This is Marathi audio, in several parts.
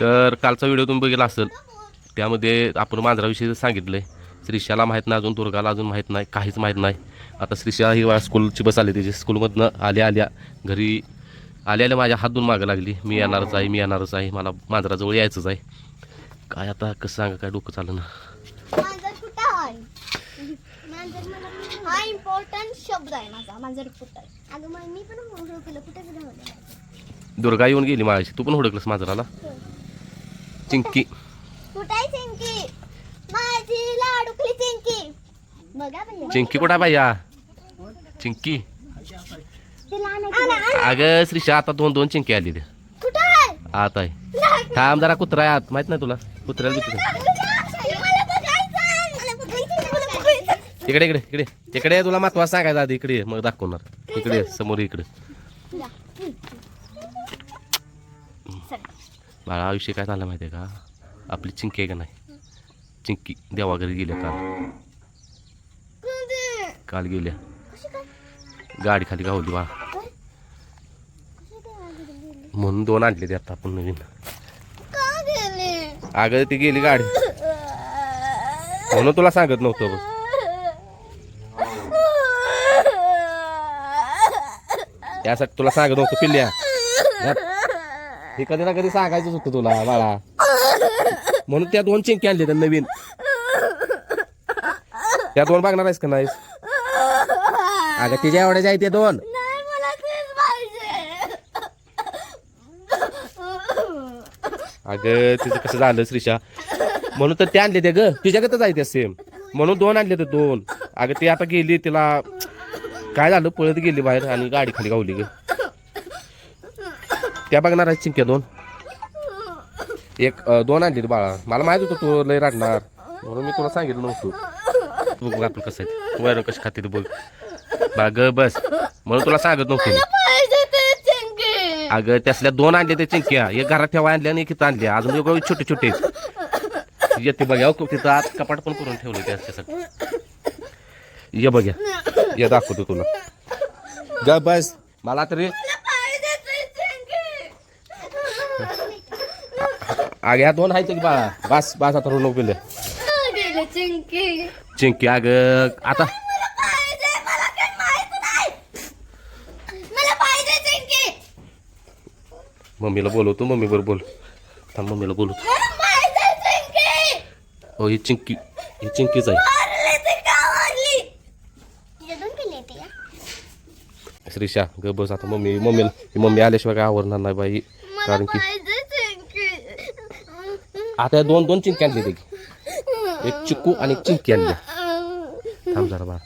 तर कालचा व्हिडिओ तुम्ही बघितला असेल त्यामध्ये आपण मांजराविषयी सांगितलं आहे श्रीशाला माहीत नाही अजून दुर्गाला अजून माहीत नाही काहीच माहीत नाही. आता श्रीशा ही स्कूलची बस आली त्याची. स्कूलमधनं आल्या आल्या घरी आल्या आल्या माझ्या दोन मागं लागली. मी येणारच आहे मी येणारच आहे. मला मांजराजवळ यायचंच आहे. काय आता कसं सांगा काय डोकं चाललं ना. हा इम्पॉर्टंट शब्द आहे माझा मांजर कुठं अगं मग मी पण कुठेच दुर्गा येऊन गेली माझ्याशी तू पण हुडकलंस मांजराला. चिंकी. चिंकी? कुठं आहे बाया? चिंकी. अगं श्रीशा आता दोन दोन चिंकी आली आहे? आत आहे. थांब जरा कुत्रा आहे आत. माहीत नाही तुला? कुत्र्याला इकडे इकडे इकडे. इकडे तुला महत्वाचं सांगायचं आधी. इकडे मग दाखवणार. इकडे समोर इकडे. बाळा विषय काय झाला माहिती आहे का? आपली चिंकी आहे का नाही? चिंकी देवा घरी गेल्या काल काल गेल्या गाडी खाली गावली बा म्हणून दोन आणले ते आता आपण नवीन. अगं ती गेली गाडी. म्हणून तुला सांगत नव्हतं बघ. यासाठी तुला सांगत नव्हतं पिल्ल्या. हे कधी ना कधी सांगायचंच होतं तुला बाळा. म्हणून त्या दोन चिंकी आणले त्या नवीन. त्या दोन बघणार आहेस का नाहीस अगं तिच्या एवढ्या जाय ते दोन. नाही अगं तिचं कसं झालं श्रीशा? म्हणून तर ते आणले ते ग. तुझ्याकडे जायते सेम म्हणून दोन आणले ते दोन. अगं ती आता गेली तिला काय झालं? पळत गेली बाहेर आणि गाडी खाली गावली ग. त्या बघणार आहेत चिंक्या दोन. एक दोन आणली बाळा. मला माहीत होतं तू लय राडणार. म्हणून मी तुला सांगितलं नव्हतं. बघ आपण कसं आहे. वैरण कशी खाते ते बघ. बा ग बस. म्हणून तुला सांगत नव्हतं अगं त्यासल्या दोन आणले ते चिंक्या. एक घरात ठेवा आणल्या आणि एक इथं आणल्या अजून एक छोटे छोटे येते बघा हो, तिथं आत कपाट पण करून ठेवले त्याच्यासाठी ये बघ्या ये. दाखवतो तुला. ग बस. मला तरी पाहिजे ते चिंकी अग ह्या दोन आहेत की बाळा बस बस आता गेले गेले चिंकी. चिंकी अग आता मला पाहिजे मला काही माहीत नाही. मला पाहिजे चिंकी. मम्मीला बोलवतो मम्मी बरोबर बोल. थांब मम्मीला बोलवतो मला पाहिजे चिंकी. हो ही चिंकी ही चिंकीच आहे. श्रीशा ग बस आता मम्मी मम्मीला मम्मी आल्याशिवाय काय आवडणार नाही बाई. कारण की आता या दोन दोन चिंकी आणली ते एक चिक्कू आणि एक चिंकी आणली थांब जरा बा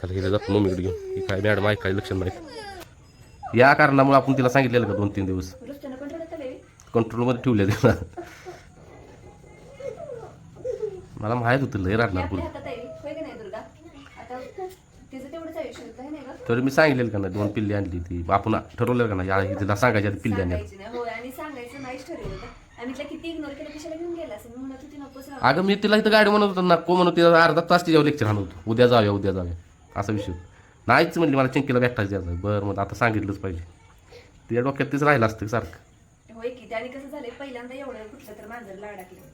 चला हिला जातो. मम्मीकडे घेऊन. ही काय मॅडम ऐकाय लक्षात नाही या कारणामुळे आपण तिला सांगितलेलं का दोन तीन दिवस? कंट्रोलमध्ये ठेवले तिला मला माहीत होतं लय राहणार पुढे. तरी मी सांगितलेलं का नाही दोन पिल्ली आणली ती. आपण ठरवलेलं का नाही या तिला सांगायच्या आधी पिल्ली आणल्या सांगायची नाही होय आणि सांगायचं नाहीच ठरवलं होतं आम्ही तिला किती इग्नोर केलं कशाला घेऊन गेला? असं मी म्हणत होती नकोच राहू. अगं मी तिला इथं गाडी म्हणत होतो नको म्हणून तिला अर्धा तास तिच्यावर लेक्चर आणत होतो. उद्या जाऊया उद्या जाऊया. असा विषय होता. नाहीच म्हणली मला चिंकीला भेटायचं द्यायचं बरं मग आता सांगितलंच पाहिजे. तिच्या डोक्यात तीच राहिलं असतं सारखं? होय की त्याने कसं झालंय पहिल्यांदा एवढं कुठलं तर मांजर लाडा केलं.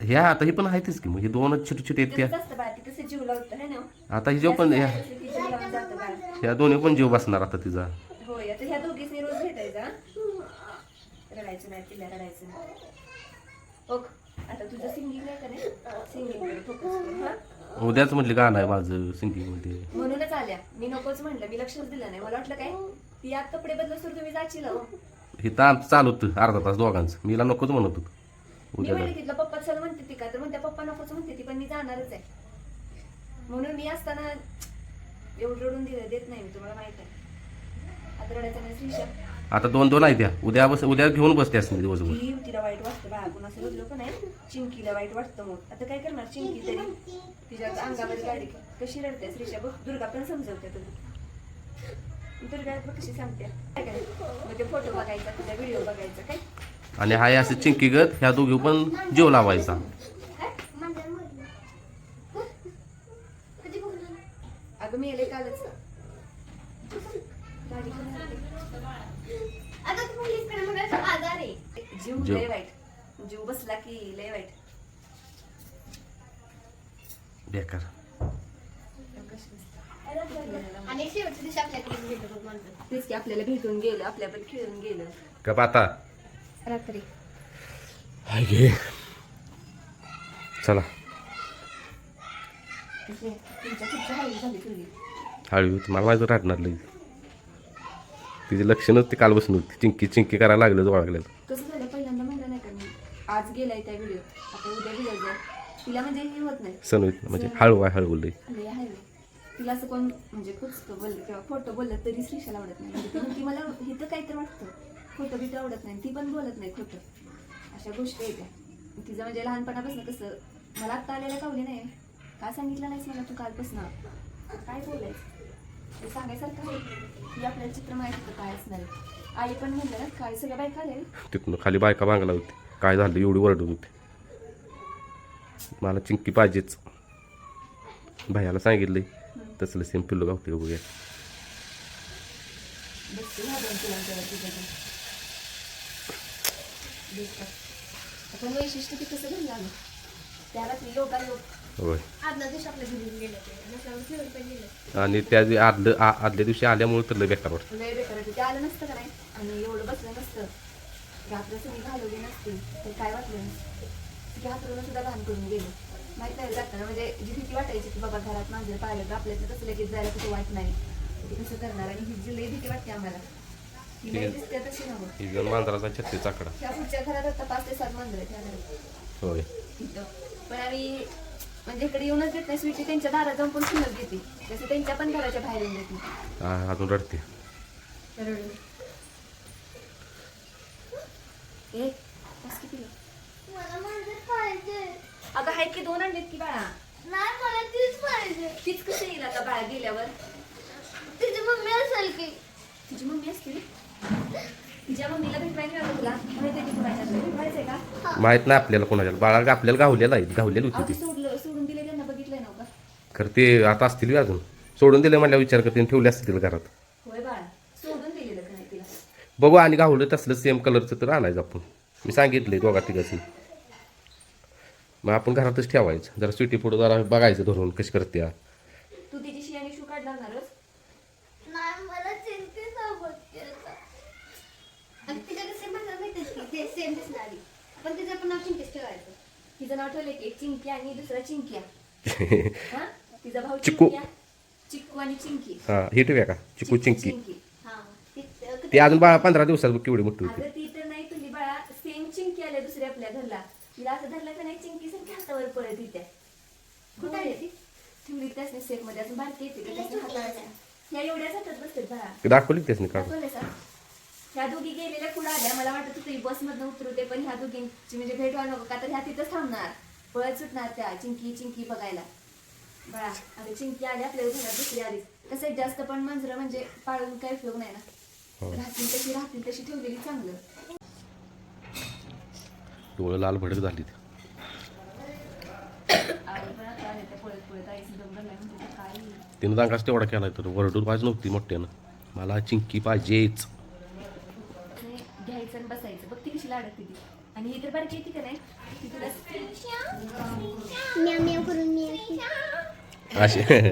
ह्या आता ही पण आहेतच की मग ही दोनच छोटे छोटे आहेत त्या. तसंच असतं बाळा ती तसं जीव लावतं है ना? आता ही जेव पण ह्या बाळ. ह्या दोन्ही पण जीव बसणार आता तिचा होय आता ह्या दोघींनी रोज भेटायचा रडायचं नाही तिला रडायचं नाही. ओक आता तुझं सिंगिंग आहे का नाही? सिंगिंग फोकस हा? उद्याच म्हटली गाणं आहे माझं सिंगिंगमध्ये म्हणूनच आल्या. मी नकोच म्हणलं मी लक्षच दिलं नाही. मला वाटलं काय? ती आत कपडे बदलस तर तुम्ही जाशील हो हे तर आमचं चालू होतं अर्धा तास दोघांचं. मीला नकोच म्हणत होतो. मी उद्या म्हणले जाऊ. तिथलं पप्पा चल म्हणते ती का तर म्हणते पप्पा नकोच म्हणते ती पण मी जाणारच आहे. म्हणून मी असताना एवढं रडून दिलं देत नाही मी तुम्हाला माहीत आहे. आता रडायचं नाही श्रीशा. आता दोन दोन आहेत त्या. उद्या बस उद्या घेऊन बसते असं दिवसभर. ती तिला वाईट वाटतं कुणाचं रोजलं पण आहे. चिंकीला वाईट वाटतं मग. आता काय करणार चिंकी तरी? तिच्या अंगावर गाडी कशी रडते श्रीशा बघ. दुर्गा पण समजवते तुला. दुर्गा बघ कशी सांगते. काय काय? मग ते फोटो बघायचा तुझा व्हिडिओ बघायचा काय? आणि हाय असं चिंकी गत ह्या दोघी पण जीव लावायचा. अगं मी कालच. आता तू म्हणलीस का मग आजार आहे. जीव जीव. लय वाईट. जीव बसला की लय वाईट. बेकार. आणि शेवटच्या दिवशी आपल्याकडे गेलो बघ म्हणतात. तेच की आपल्याला भेटून गेलं खेळून गेलं. का आता. रात्री. हाय घे चला. तुमच्या झाली तुझी हळू मला माहिती राहणार लई. तिचे लक्षणच ते काल बसून होती. चिंकी चिंकी करायला लागलं लागलं कसं झालं पहिल्यांदा म्हणलं नाही का मी आज गेलाय त्या व्हिडिओ आता उद्या जाईल. तिला म्हणजे हे होत नाही. सण होती म्हणजे हळू आहे हळू लई लय आहे लय. तिला असं कोण म्हणजे कुचकं बोललं किंवा खोटं बोललं तरी श्रीषाला आवडत नाही. म्हणजे ती म्हणती मला हे तर काहीतरी वाटतं. खोटं बिटं आवडत नाही. ती पण बोलत नाही खोटं. अशा गोष्टी येत्या तिचं म्हणजे लहानपणापासून कसं मला आत्ता आलेल्या कावली नाही का सांगितलं नाहीस मला तू कालपासून? काय बोलायचं? ते सांगायसारखं आहे की आपल्याला चित्र माहिती होतं काय असणार आहे. आई पण म्हणलं ना काय सगळ्या बायका आल्या? रे. तिथून खाली बायका बांगला होती. काय झालं? एवढी ओरडत होती. मला चिंकी पाहिजेच. भैयाला सांगितलंय तसलं सेम पिल्लू गावते बघूया. बसते ना दोन अंतरावर. आपण वैशिष्ट्य ते कसं घडलं आलं त्या रात्री लोक लोक होय. आणि त्या आदलं आदल्या दिवशी आल्यामुळे तर लय बेकार वाटतं. माहीत नाही जाताना. म्हणजे जी भीती वाटायची की बाबा घरात मांजर पाहिलं तर आपल्याला कसं लगेच जायला कुठे वाट नाही. कसं करणार. आणि ही जी भीती वाटते आम्हाला ही. मांजराचा छत्तीचा आकडा ह्या पुढच्या घरात आता पाच ते सात मांजर आहेत ह्या घरात. होय. इथं. पण आम्ही म्हणजे इकडे येऊनच देत नाही. स्वीटी त्यांच्या दारात जाऊन पण फुलच देते तसं त्यांच्या पण घराच्या बाहेर येऊन देते. हा, अजून रडते. ए बस किती ग? मला माझं पाहिजे अगं आहेत की दोन आणलेत की बाळा? नाही मला तीच पाहिजे. तीच कसं येईल आता बाळा गेल्यावर? तिची मम्मी असेल की. तुझी मम्मी असते तिच्या मम्मीला भेटवायला मिळालं तुला. माहिती आहे की कुणाच्या भेटवायचंय का? माहीत नाही आपल्याला कोणाच्या बाळा आपल्याला गावलेला आहे. गावलेली होती ते ती. सोडलं सोडून दिले त्यांना बघितलंय ना का खरं ते आता असतील अजून. सोडून दिलं म्हणल्या विचार करते ठेवले असतील घरात. होय बाळा सोडून दिलेलं का नाही तिला? बघू आणि गावलं तसलं सेम कलरचं तर आणायचं आपण. मी सांगितलंय दोघा तिघांनी मग आपण घरातच ठेवायचं. जरा स्वीटी पुढं जरा बघायचं धरून कशी करते तिची पण नाव ठेवायचं. तिचं नाव की एक चिंकी आणि दुसरा चिंक्या. हा? तिचा भाऊ. चिंक्या चिक्कू आणि चिंकी. हा हे ठेवूया का? चिकू चिंकी हा ती- अजून बाळा पंधरा दिवसात केवढी मोठी होती. अगं ती तर नाही तुझी बाळा सेम चिंकी आल्या दुसऱ्या आपल्या घरला. तिला असं धरलं का नाही चिंकी सारखी हातावर पळत येत्या. कुठं आहे ती? ठेवली त्याच सेफमध्ये अजून बारकी येते हातावर. बसतात बाळा. दाखवली दाखवलं सर ह्या दोघी गेलेल्या पुढे आल्या. मला वाटत होतं बस मधनं उतरवते पण ह्या दोघींची म्हणजे भेट व्हायला नको का तर ह्या तिथंच थांबणार. पळत सुटणार त्या चिंकी चिंकी बघायला. बळा अरे चिंकी आली आपल्या घरात दुसरी आली. जास्त पण मांजरं म्हणजे पाळून काही उपयोग नाही ना. हो. राहतील तशी राहतील तशी ठेवलेली चांगलं. डोळं लाल भडक झाली ती. आता तिनं दांगाच तेवढा केला तर वरडून पाहिजे नव्हती मोठ्यानं. मला चिंकी पाहिजेच. घ्यायचं आणि बसायचं. बघ ती कशी लाडत आणि ही तर बारकी येते का नाही? करून असे करी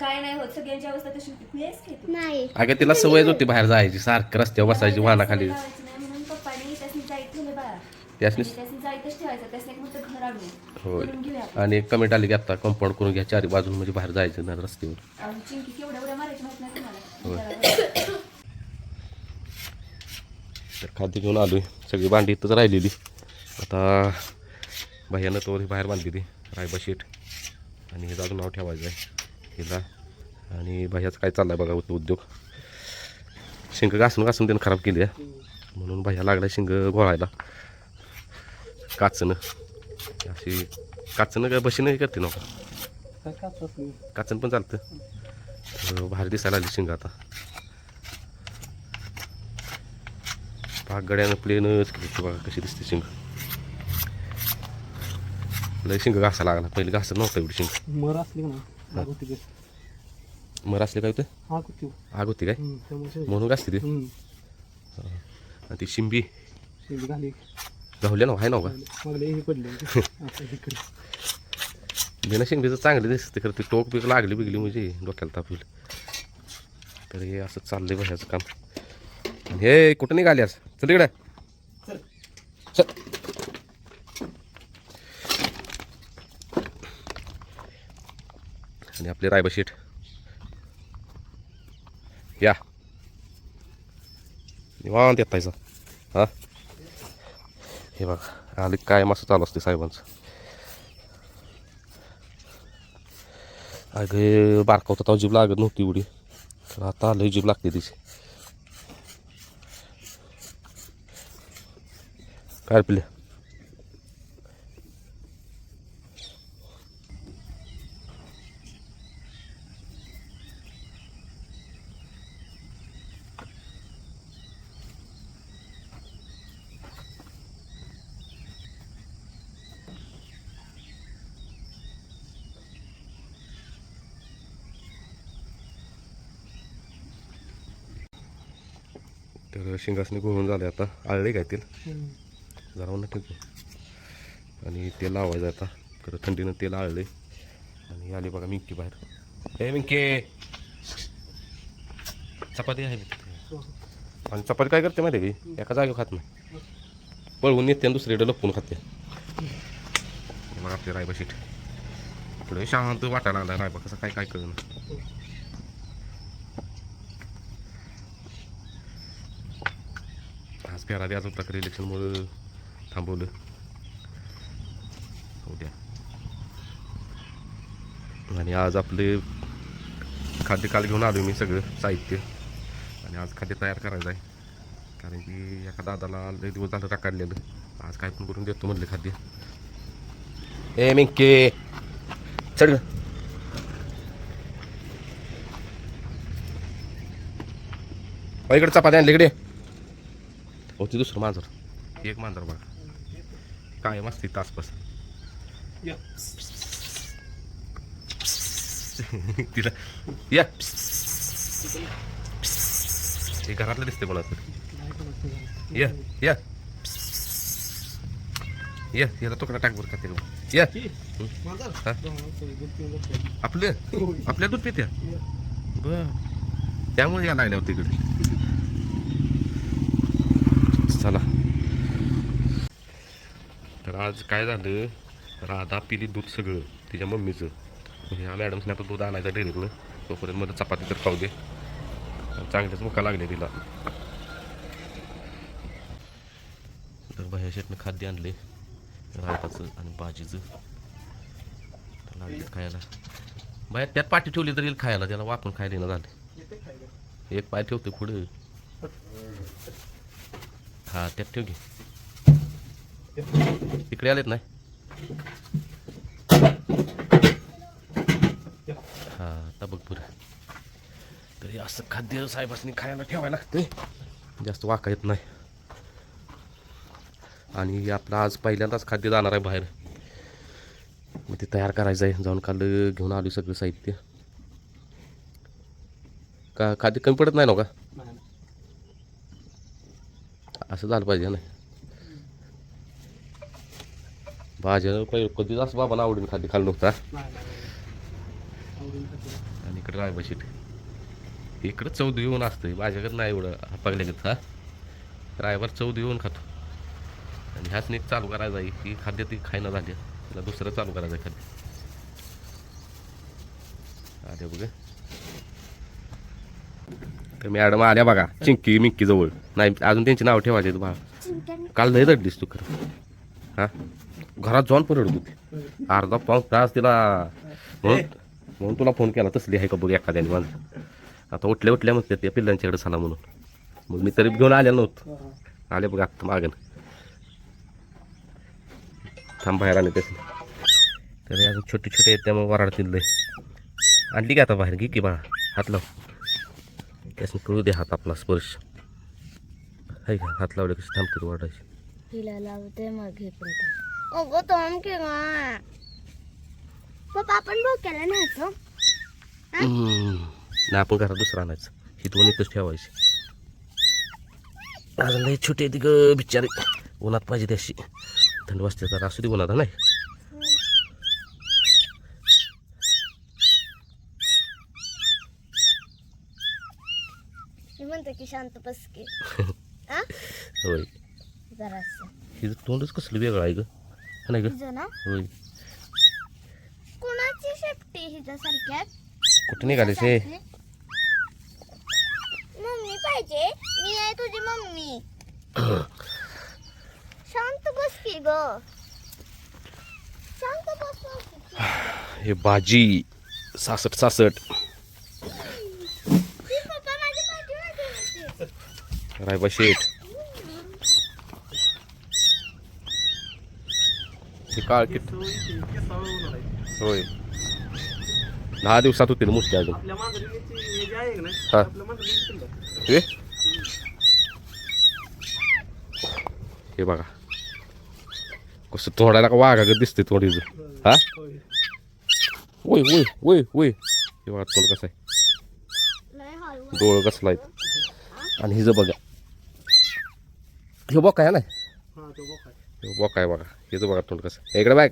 काय नाही होत सगळ्यांची अवस्था तशी होती. नाही. अगं तिला सवयच होती बाहेर जायची सारखं रस्त्यावर बसायची वाहनाखाली म्हणून पप्पानी त्यासनी जाईत ठेवलं बाळा. त्यासनी त्यासनी जाईतच ठेवायचं त्यासनी एक घर आणून. घेऊया. आणि कमेंट आली की आता कंपाऊंड करून घ्या चारी बाजून म्हणजे बाहेर जायचं ना रस्त्यावर. आणि चिंकी केवढ्या मारायची माहीत नाही. तुम्हाला. तर खाद्य घेऊन आलोय. सगळी भांडी इथंच राहिलेली. आता भैयानं तो बाहेर बांधली ती रायबा शेट आणि हे अजून नाव ठेवायचं आहे हिला. आणि भैयाचं काय चाललंय बघा उद्योग उद्योग. शिंग घासून घासून त्यानं खराब केली आहे. म्हणून भैया लागला शिंग गोळायला काचनं. अशी काचनं काय बशीनं हे करते ना काचन पण चालतं. बाहेर दिसायला आली शिंग आता. पाकगड्यानं प्लेनच केली बघा कशी दिसते शिंग. लय शिंग घासा लागला. पहिले घासत नव्हतं एवढी शिंग. मर असली ना लागू तिथे मर असले काय होतं? हा कुठे आग होती काय? म्हणून असते ते? आणि ती शिंबी. शेंडी घाली. गावल्या ना आहे ना का हे बिना शेंगीचं चांगली दिसते खरं. ती टोक बिक लागली बिगली म्हणजे डोक्याला ताप होईल तर हे असं चाललंय बघायचं काम. हे कुठं निघाली आज? चल इकडे चल. आणि आपले रायबा शेठ या. निवांत येतायचा हा? हे बघा आले काय मस्त चालू असते साहेबांचं. अगं बारका होता तेव्हा जीभ लागत नव्हती एवढी. आता आलं जीभ लागते तिची. काय पिल्या तर शिंगासने घोळून झाले आता. आळले काय जनावरांना ठेवतो. आणि तेल लावायचं आता. खरं थंडीनं तेल आळले आणि आले बघा मिंकी बाहेर. हे मिंके! चपाती आहे आणि चपाती काय करते माहिती आहे की? एका जागेवर खात नाही. पळवून येते आणि दुसरीकडे लपवून खाते. मग आपले रायबा शीट पुढे शांत वाटायला आला. रायबा कसं काय काय करणं आज फेरा द्यायचा होता खरं इलेक्शनमुळं थांबवलं उद्या आणि आज आपले खाद्य काल घेऊन आलो मी सगळं साहित्य आणि आज खाद्य तयार करायचं आहे कारण की एका दादाला लय दिवस झालं रकाडलेलं आज काय पण करून देतो म्हणले खाद्य ए मिंके चढ इकडे चपाती आणली इकडे हो दुसरं मांजर एक मांजर बघा काय मस्ती तासपास या. तिला या. हे घरातलं दिसते कोणाचं या या. या याला तुकडा टाक बरं का ते या? आपलं? आपल्या दूध पित्या. बर. त्यामुळे या लागल्या होत्या इकडे. चला. तर आज काय झालं? राधा पिली दूध सगळं तिच्या मम्मीचं. ह्या मॅडमसने आता दूध आणायचं डेअरीतलं तोपर्यंत मध्ये चपाती तर खाऊ दे. चांगल्याच मुका लागले तिला. तर बाहेर शेटनं खाद्य आणले. रायताचं आणि भाजीचं. लागले खायला. बाहेर त्यात पाठी ठेवली तरी येईल खायला. त्याला वापरून खायला ना झालं. एक पाय ठेवतो पुढं. हा त्यात ठेव घे. इकडे आलेत नाही हा आता बघ पुढे. तरी असं खाद्य साहेबांनी खायला ठेवायला लागते जास्त वाका येत नाही. आणि आपलं आज पहिल्यांदाच खाद्य जाणार आहे बाहेर. मग ते तयार करायचं आहे. जाऊन काल घेऊन आलो सगळं साहित्य. का खाद्य कमी पडत नाही ना हो का? असं झालं पाहिजे ना. भाज्या पहिले कधीच असं बाबाला आवडून खाद्य खाल्लं नव्हता आणि इकडे रायबा शीट इकडं चौद येऊन असतं माझ्याकडे नाही एवढं हापागल्या घेत हा. रायबार चौद येऊन खातो. आणि ह्याच नीट चालू करायचं आहे. की खाद्य ती खायला झाली. तिला दुसरं चालू करायचं आहे खाद्य. आले बघ. तर मॅडम आल्या बघा चिंकी मिंकी जवळ. नाही अजून त्यांची नाव ठेवायची बा. काल लय रडलीस तू खरं. हा? घरात जाऊन पण रडत होती अर्धा पाऊन तास तिला म्हणून म्हणून तुला फोन केला तसली आहे का बघ एखाद्याने माझं. आता उठल्या उठल्या म्हणते त्या पिल्लांच्याकडे झाला म्हणून. मग मी तरी घेऊन आलेलो नव्हतो. आले बघ आत्ता मागन थांब बाहेर आले त्याच तरी अजून छोटे छोटे आहेत त्यामुळे वराडतील लय. आणली का आता बाहेर? घे की बाळा हात लाव. त्यासनी कळू दे हात आपला स्पर्श. आहे का? हात लावले कशी थांबतील वरडायची तिला लावते मग हे पण अगो तोम की पप्पा आपण बघ केला ना तो हम्म. नाही आपण घरात दुसरं आणायचं. ही दोन इथंच ठेवायची. अजून लई छोटी ती ग बिचारी. उन्हात पाहिजे त्याशी थंड वाजते तर असू दे उन्हात नाही? मी म्हणते की शांत बस की. आ होय. जरासं. हिचं तोंडच कसलं वेगळं आहे ग. हा नाही ना? होय. कुणाची शेपटी हिच्यासारख्या? कुठं निघालीस हे? मम्मी पाहिजे. मी आहे तुझी मम्मी. शांत बस की ग. शांत बस ना की. हे भाजी. सासट सासट. ती पप्पा माझी पाठी होते रायबा शेठ. हे काळ किट होय. दहा दिवसात होतील मुसते अजून. हे नाही हा. हे? हे बघा. कसं तोडायला का वाघागत दिसते थोडी हा? होय. वय वय वय वय हे बघा तोंड कसं आहे. डोळं कसलं आहे आणि हिचं बघा. हे बघा आहे ना? हा तो बोक आहे. बघा. आहे बघा तोंड कसं. इकडे बॅग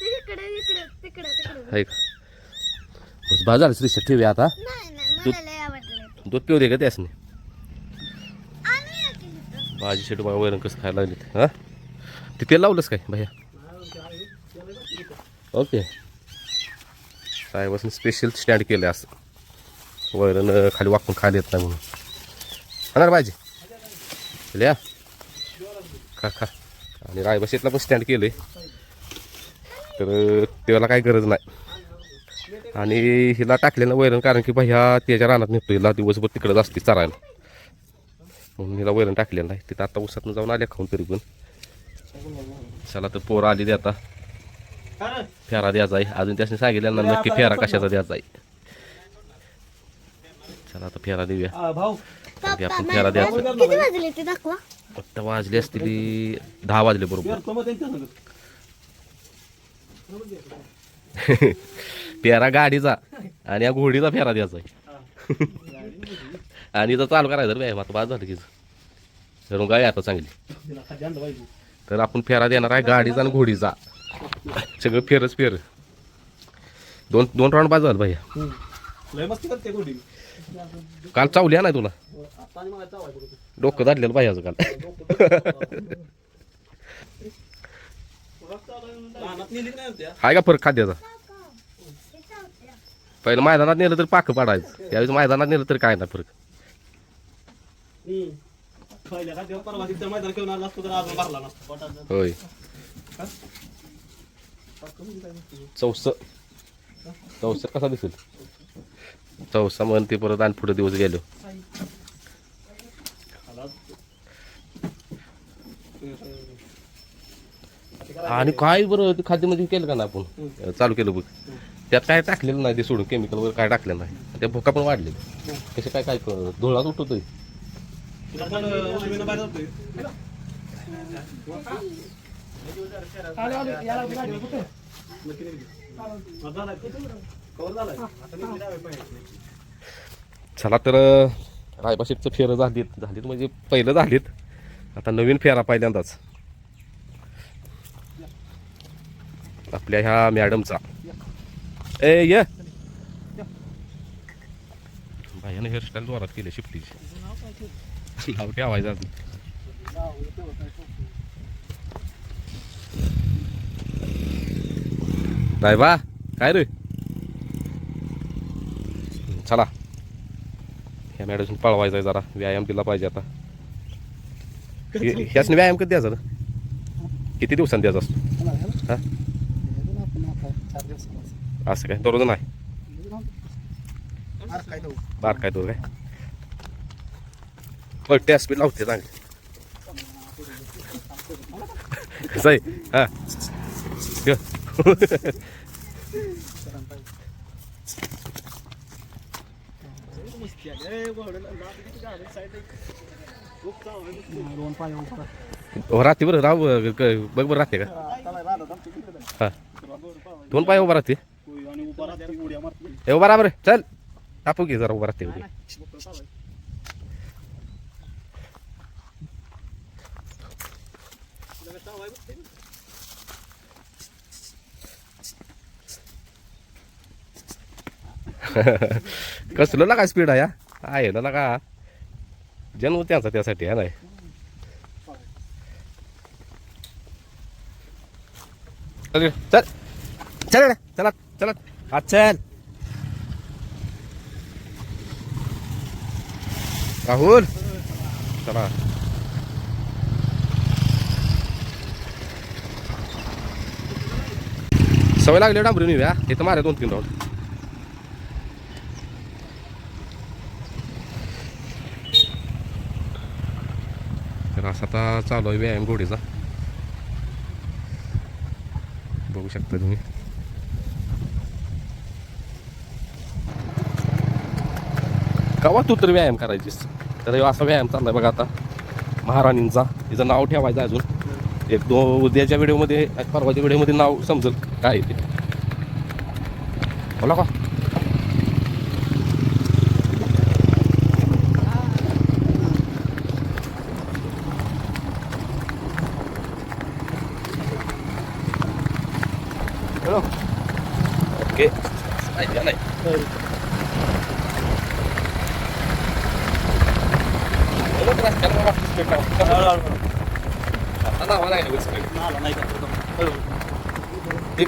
तिकडे इकडे तिकडे तिकडे. आहे का बस बा झालं श्रीषा ठेवी आता. दूध पिऊ दे का इथं. भाजी शेट बघा वैरण कसं खायला लागली. हां? ते तेल लावलंस काय? भैया. ओके. साहेबासने स्पेशल स्टँड केलं असं. वैरण खाली वाकून खाली येत नाही म्हणून. खाणार भाजी? लिया. खा खा. आणि रायबाशीतला पण स्टँड केलं तर त्याला काही गरज नाही. आणि हिला टाकलेलं वैरण कारण की भैया त्याच्या रानात निघतो हिला दिवसभर तिकडंच असते चरायला. म्हणून हिला वैरण टाकलेलं नाही. तिथं आता उसातनं जाऊन आल्या खाऊन तरी पण. चला तर पोरं आली आता. फेरा द्यायचा आहे अजून त्याने सांगितलं ना नक्की फेरा कशाचा द्यायचा आहे चला आता फेरा देऊया. पप्पा आपण फेरा द्यायचा किती वाजले ते दाखवा. फक्त वाजले असतील दहा वाजले बरोबर. फेरा गाडीचा आणि या घोडीचा फेरा द्यायचा आहे. आणि इथं चालू करायचं रे आता बाद झालं की गाय आता चांगली. तर आपण फेरा देणार आहे गाडीचा आणि घोडीचा. सगळं फेरच फेर. दोन दोन राऊंड बाद झालं भैया हम्म. लय मस्ती करते गोडी काल चावल्या नाही तुला? डोकं झालेलं पाहिजे काल. हाय का फरक खाद्याचा? पहिलं मैदानात नेलं तर पाक पाडायचं. त्यावेळेस मैदानात नेलं तर काय नाही फरक. होय. चौस चौसर कसा दिसेल? चौसा म्हणते परत आणि पुढे दिवस गेलो. आणि काय बरं ते खाद्यमध्ये केलं का ना आपण? चालू केलं बघ. त्यात काय टाकलेलं नाही ते सोडून केमिकल वगैरे काय टाकलेलं नाही. त्या भोका पण वाढले कसे काय काय धुळाच उठवतोय. हा. चला तर रायबाशीचं फेरं झालीत झालीत म्हणजे पहिलं झालीत. आता नवीन फेरा पहिल्यांदाच. आपल्या ह्या मॅडमचा. ए ये. भाईने हेअरस्टाईल जोरात केली शिफ्टीची. लावटी ठेवायचं नाही बा काय रे? चला. ह्या मॅडम पळवायचा आहे जरा व्यायाम दिला पाहिजे आता. ह्याच व्यायाम कधी द्यायचा रे? किती दिवसांनी द्यायचा असतो? हा? असं काय? दररोज नाही? बार काय तो काय? टेस्ट बी लावते चांगली. कसं आहे? हा. दोन. हो, राहते बरं. राहू क- बघ बरं राहते का? हा. दोन पाय उभा राहते. हे बराबर चल. टापू की जरा उभा राहते उद्या. ना लागा स्पीड आहे आहे ना लागा जन्म त्यांचा त्यासाठी आहे नाही चल. चल. चल चला चला. हा राहुल चला सवय लागली डांबरी नाही व्या. इथं मारे दोन तीन राऊंड तर असा आता चालू आहे व्यायाम घोडीचा. बघू शकता तुम्ही. कवा तू तर व्यायाम करायचीस? तर असा व्यायाम चाललाय बघा आता. महाराणींचा. तिचं नाव ठेवायचं अजून. एक दो उद्याच्या व्हिडिओमध्ये परवाच्या व्हिडिओमध्ये नाव समजेल. काय आहे ते? बोला का?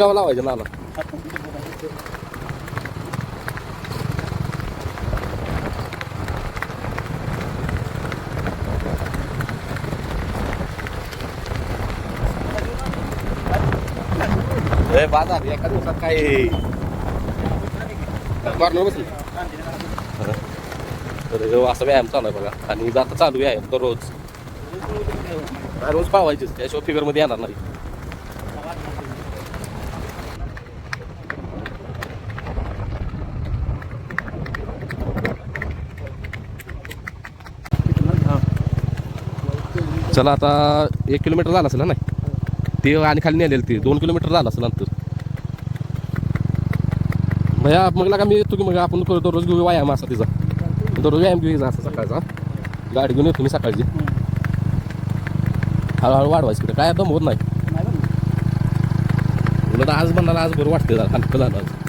ती गाव लावायचं नाला बाजार एका दिवसात काय? कॉर्नर बसली. असं असा व्यायाम चालू आहे बघा. आणि जाता चालू व्यायाम दररोज. रोज पावायचेच त्याशिवाय फिगरमध्ये येणार नाही. चला आता एक किलोमीटर झालं असेल ना? ते आणि खाली नेलेलं ते. दोन किलोमीटर झालं असेल अंतर भैया मग लागा मी येतो की मग आपण करू दररोज घेऊ व्यायाम असा तिचा. दररोज व्यायाम घेऊ असा सकाळचा. गाडी घेऊन येतो मी सकाळची. हळूहळू वाढवायचं कुठे? काय दम होत नाही. उलट आज म्हणणार आज बरं वाटते हलकं झालं आज.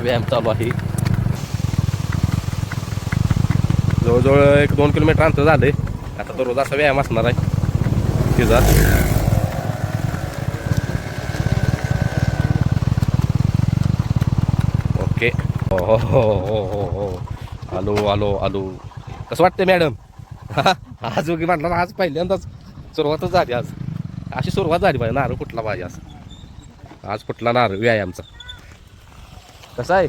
तर व्यायाम चालू आहे. जवळजवळ एक दोन किलोमीटर अंतर झाले आता दररोज असा व्यायाम असणार आहे. तिचा. ओके. हो हो हो हो हो हो. आलो आलो आलो. कसं वाटतं मॅडम? आज वगैरे म्हटलं आज पहिल्यांदाच सुरुवातच झाली आज. अशी सुरुवात झाली पाहिजे नारळ कुठला पाहिजे आज. आज कुठला नारळ व्यायामचा. कसा आहे?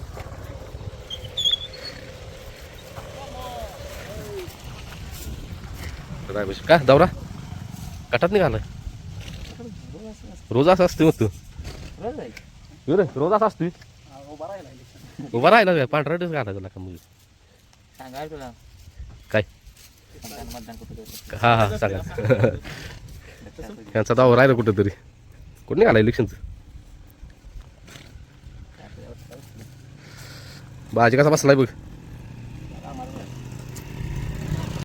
का दौरा? कटात निघालाय रोज असं असते मग तू. रे रोज असं असतो उभा राहिला उभा राहिला काय पांढरा ड्रेस घालायचा का मुली? काय? मतदान मतदान कुठं द्यायचं हा हा सांगा. यांचा दावा राहिला कुठं तरी कुठं निघाला इलेक्शनचं? बाजी कसा बसलाय बघ